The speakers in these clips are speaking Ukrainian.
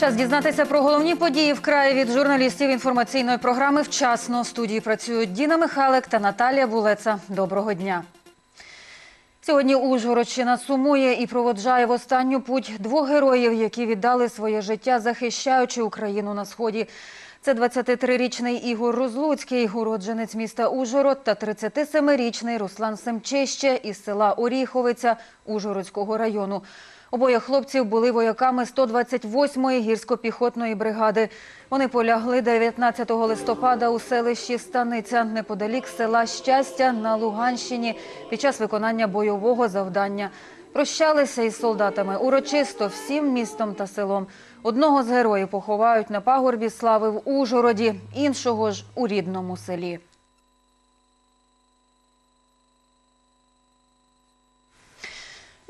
Час дізнатися про головні події в краї від журналістів інформаційної програми «Вчасно». В студії працюють Діна Михалик та Наталія Булеца. Доброго дня. Сьогодні Ужгородщина сумує і проводжає в останню путь двох героїв, які віддали своє життя, захищаючи Україну на сході. Це 23-річний Ігор Розлуцький, уродженець міста Ужгород, та 37-річний Руслан Семчище із села Оріховиця Ужгородського району. Обоє хлопців були вояками 128-ї гірсько-піхотної бригади. Вони полягли 19 листопада у селищі Станиця неподалік села Щастя на Луганщині під час виконання бойового завдання. Прощалися із солдатами урочисто всім містом та селом. Одного з героїв поховають на пагорбі слави в Ужгороді, іншого ж у рідному селі.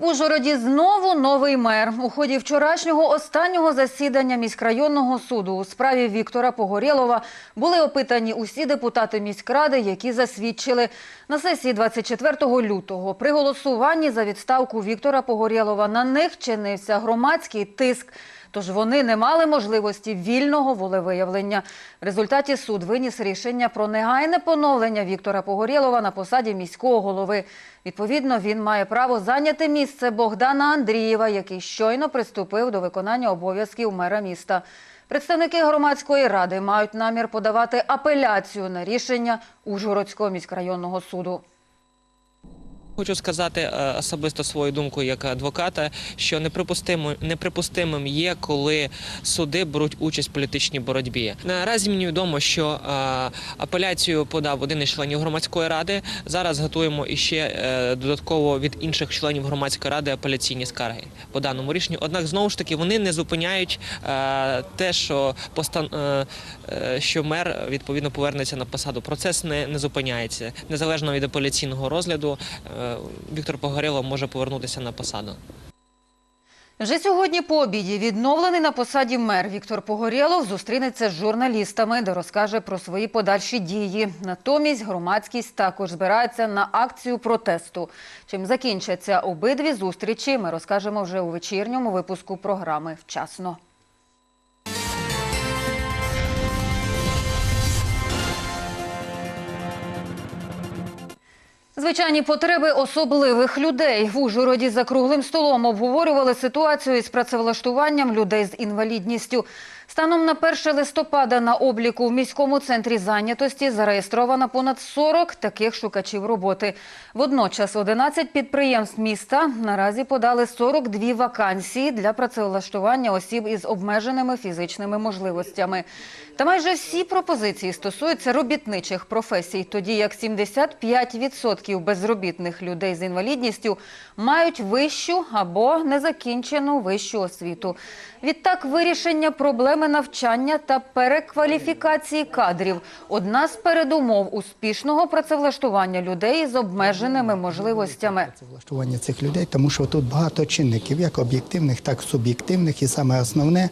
Ужгороді знову новий мер. У ході вчорашнього останнього засідання міськрайонного суду у справі Віктора Погорєлова були опитані усі депутати міськради, які засвідчили на сесії 24 лютого. При голосуванні за відставку Віктора Погорєлова на них чинився громадський тиск. Тож вони не мали можливості вільного волевиявлення. В результаті суд виніс рішення про негайне поновлення Віктора Погорєлова на посаді міського голови. Відповідно, він має право зайняти місце Богдана Андрієва, який щойно приступив до виконання обов'язків мера міста. Представники громадської ради мають намір подавати апеляцію на рішення Ужгородського міськрайонного суду. Хочу сказати е, особисто свою думку як адвоката, що неприпустимо, неприпустимим є, коли суди беруть участь в політичній боротьбі. Наразі мені відомо, що е, апеляцію подав один із членів громадської ради. Зараз готуємо іще е, додатково від інших членів громадської ради апеляційні скарги по даному рішенню. Однак знову ж таки вони не зупиняють те, що постан... що мер відповідно повернеться на посаду. Процес не, не зупиняється незалежно від апеляційного розгляду. Віктор Погорєлов може повернутися на посаду. Вже сьогодні по обіді відновлений на посаді мер Віктор Погорєлов зустрінеться з журналістами, де розкаже про свої подальші дії. Натомість громадськість також збирається на акцію протесту. Чим закінчаться обидві зустрічі, ми розкажемо вже у вечірньому випуску програми «Вчасно». Звичайні потреби особливих людей в Ужгороді за круглим столом обговорювали ситуацію із працевлаштуванням людей з інвалідністю. Станом на 1 листопада на обліку в міському центрі зайнятості зареєстровано понад 40 таких шукачів роботи. Водночас 11 підприємств міста наразі подали 42 вакансії для працевлаштування осіб із обмеженими фізичними можливостями. Та майже всі пропозиції стосуються робітничих професій, тоді як 75% безробітних людей з інвалідністю мають вищу або незакінчену вищу освіту. Відтак, вирішення проблеми навчання та перекваліфікації кадрів – одна з передумов успішного працевлаштування людей з обмеженими можливостями. Влаштування цих людей, тому що тут багато чинників, як об'єктивних, так і суб'єктивних. І саме основне,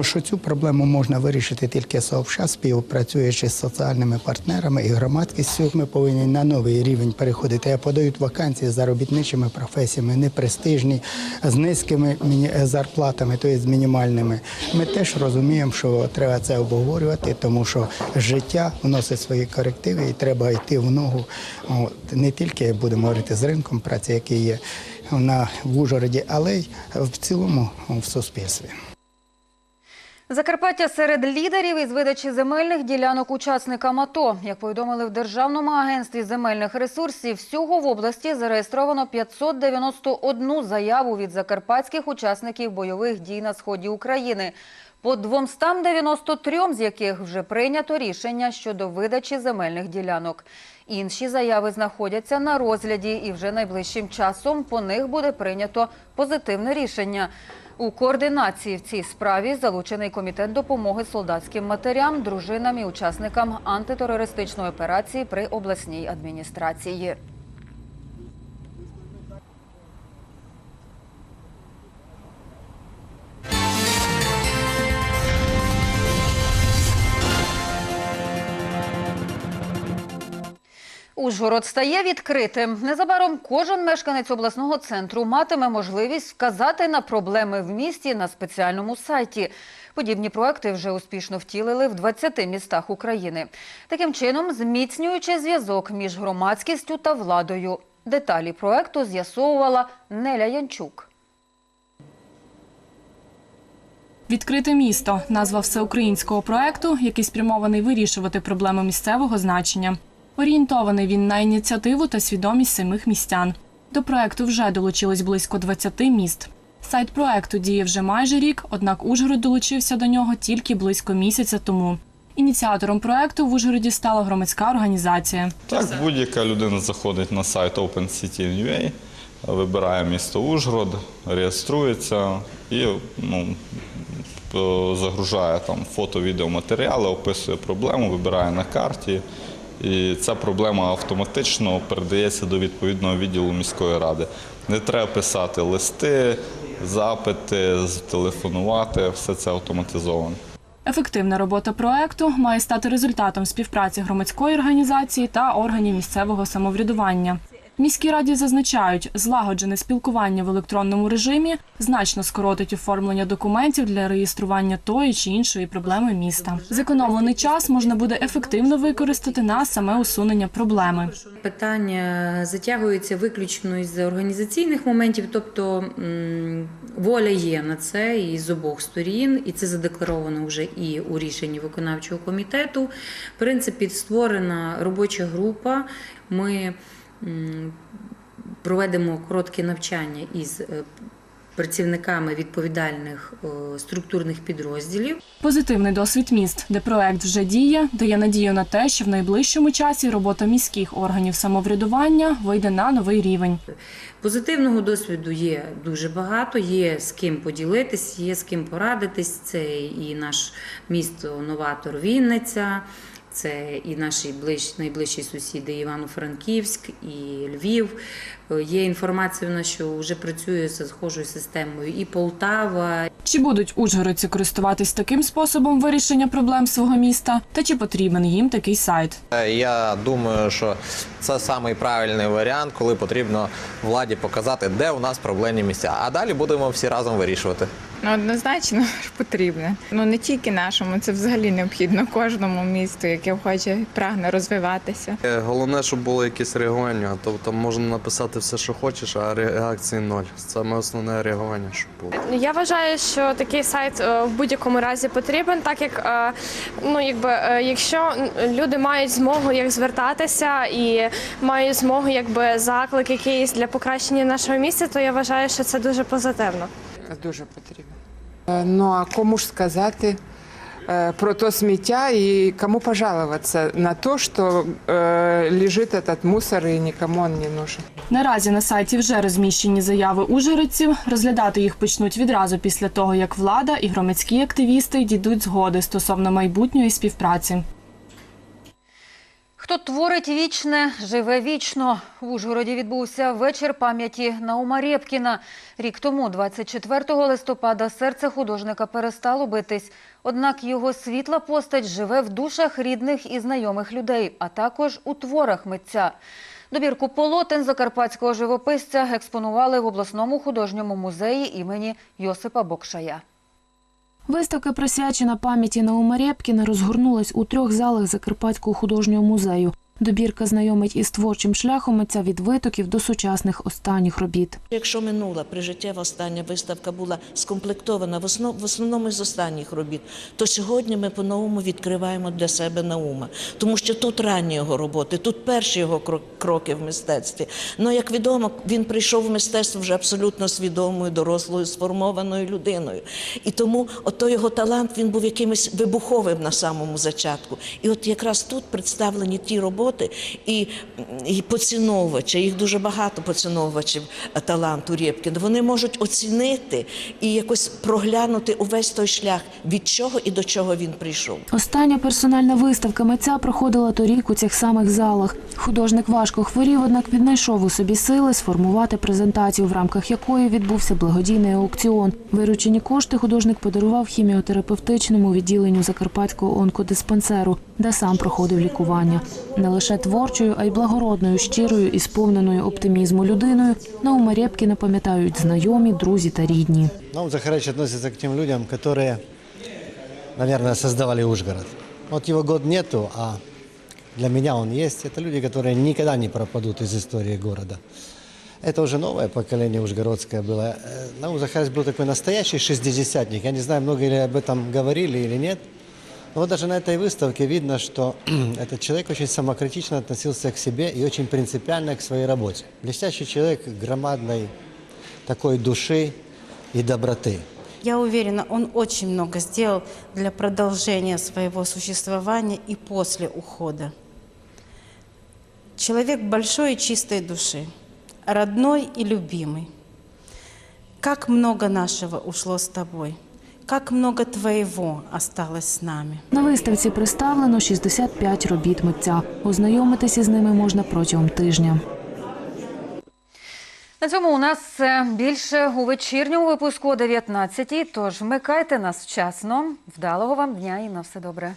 що цю проблему можна вирішити тільки совша, співпрацюючи з соціальними партнерами і громадськістю. Ми повинні на новий рівень переходити. Я подають вакансії за робітничими професіями, непрестижні, з низькими міні- зарплатами, тобто мінімальними. Ми теж розуміємо, що треба це обговорювати, тому що життя вносить свої корективи і треба йти в ногу. От, не тільки будемо говорити з ринком праці, який є на в Ужгороді, але й в цілому в суспільстві. Закарпаття серед лідерів із видачі земельних ділянок учасникам АТО. Як повідомили в Державному агентстві земельних ресурсів, всього в області зареєстровано 591 заяву від закарпатських учасників бойових дій на сході України. По 293 з яких вже прийнято рішення щодо видачі земельних ділянок. Інші заяви знаходяться на розгляді і вже найближчим часом по них буде прийнято позитивне рішення. У координації в цій справі залучений комітет допомоги солдатським матерям, дружинам і учасникам антитерористичної операції при обласній адміністрації. Ужгород стає відкритим. Незабаром кожен мешканець обласного центру матиме можливість вказати на проблеми в місті на спеціальному сайті. Подібні проекти вже успішно втілили в 20 містах України. Таким чином, зміцнюючи зв'язок між громадськістю та владою. Деталі проекту з'ясовувала Неля Янчук. Відкрите місто назва всеукраїнського проекту, який спрямований вирішувати проблеми місцевого значення. Орієнтований він на ініціативу та свідомість самих містян. До проекту вже долучилось близько 20 міст. Сайт проекту діє вже майже рік, однак Ужгород долучився до нього тільки близько місяця тому. Ініціатором проекту в Ужгороді стала громадська організація. Так, будь-яка людина заходить на сайт OpenCity.ua, вибирає місто Ужгород, реєструється і ну, загружає там фото, відеоматеріали, описує проблему, вибирає на карті. І ця проблема автоматично передається до відповідного відділу міської ради. Не треба писати листи, запити, телефонувати, все це автоматизовано. Ефективна робота проекту має стати результатом співпраці громадської організації та органів місцевого самоврядування. В міській раді зазначають, злагоджене спілкування в електронному режимі значно скоротить оформлення документів для реєстрування тої чи іншої проблеми міста. Зекономлений час можна буде ефективно використати на саме усунення проблеми. Питання затягується виключно із організаційних моментів, тобто воля є на це і з обох сторін, і це задекларовано вже і у рішенні виконавчого комітету. В принципі, створена робоча група. Ми проведемо коротке навчання із е, працівниками відповідальних е, структурних підрозділів. Позитивний досвід міст, де проект вже діє, дає надію на те, що в найближчому часі робота міських органів самоврядування вийде на новий рівень. Позитивного досвіду є дуже багато, є з ким поділитись, є з ким порадитись. Це і наш місто новатор Вінниця, це і наші ближ, найближчі сусіди Івано-Франківськ і Львів. Е, Є інформація, в нас, що вже працює з схожою системою і Полтава, Чи будуть ужгородці користуватись таким способом вирішення проблем свого міста, та чи потрібен їм такий сайт? Е, Я думаю, що це самий правильний варіант, коли потрібно владі показати, де у нас проблемні місця. А далі будемо всі разом вирішувати. Ну, однозначно ж потрібне. Ну не тільки нашому, це взагалі необхідно кожному місту, яке хоче прагне розвиватися. Е, Головне, щоб було якесь реагування. Тобто можна написати все, що хочеш, а реакції ноль. Саме основне реагування, щоб було. Я вважаю, що такий сайт е, в будь-якому разі потрібен, так як е, ну якби якщо люди мають змогу як звертатися і мають змогу, якби заклик якийсь для покращення нашого місця, то я вважаю, що це дуже позитивно. Дуже потрібно. Е, Ну а кому ж сказати е, про то сміття і кому пожалуватися на те, що е, лежить этот мусор і нікому він не нужен. Наразі на сайті вже розміщені заяви ужгородців. Розглядати їх почнуть відразу після того, як влада і громадські активісти дійдуть згоди стосовно майбутньої співпраці. Хто творить вічне, живе вічно. В Ужгороді відбувся вечір пам'яті Наума Рєпкіна. Рік тому, 24 листопада, серце художника перестало битись. Однак його світла постать живе в душах рідних і знайомих людей, а також у творах митця. Добірку полотен закарпатського живописця експонували в обласному художньому музеї імені Йосипа Бокшая. Виставка, присвячена пам'яті Наума Рєпкіна, розгорнулась у трьох залах Закарпатського художнього музею. Добірка знайомить із творчим шляхом митця від витоків до сучасних останніх робіт. Якщо минула прижиттєва остання виставка була скомплектована в основ- в основному з останніх робіт, то сьогодні ми по-новому відкриваємо для себе Наума. Тому що тут ранні його роботи, тут перші його кро- кроки в мистецтві. Ну, як відомо, він прийшов в мистецтво вже абсолютно свідомою, дорослою, сформованою людиною. І тому ото його талант він був якимось вибуховим на самому зачатку. І от якраз тут представлені ті роботи і, і поціновувачі, їх дуже багато поціновувачів е, таланту Рєпкіна. Вони можуть оцінити і якось проглянути увесь той шлях, від чого і до чого він прийшов. Остання персональна виставка митця проходила торік у цих самих залах. Художник важко хворів, однак віднайшов у собі сили сформувати презентацію, в рамках якої відбувся благодійний аукціон. Виручені кошти художник подарував хіміотерапевтичному відділенню Закарпатського онкодиспансеру, де сам проходив лікування лише творчою, а й благородною, щирою і сповненою оптимізму людиною, Наума Рєпкіна пам'ятають знайомі, друзі та рідні. Наум Захарович относится к тем людям, которые, наверное, создавали Ужгород. Вот его год нету, а для меня он есть. Это люди, которые никогда не пропадут из истории города. Это уже новое поколение ужгородское было. Э, Наум Захарович был такой настоящий шестидесятник. Я не знаю, много ли об этом говорили или нет. Но вот даже на этой выставке видно, что этот человек очень самокритично относился к себе и очень принципиально к своей работе. Блестящий человек громадной такой души и доброты. Я уверена, он очень много сделал для продолжения своего существования и после ухода. Человек большой и чистой души, родной и любимый. Как много нашего ушло с тобой, как много твоего осталось с нами. На виставці представлено 65 робіт митця. Ознайомитися з ними можна протягом тижня. На цьому у нас все. більше у вечірньому випуску о 19-й. Тож вмикайте нас вчасно. Вдалого вам дня і на все добре.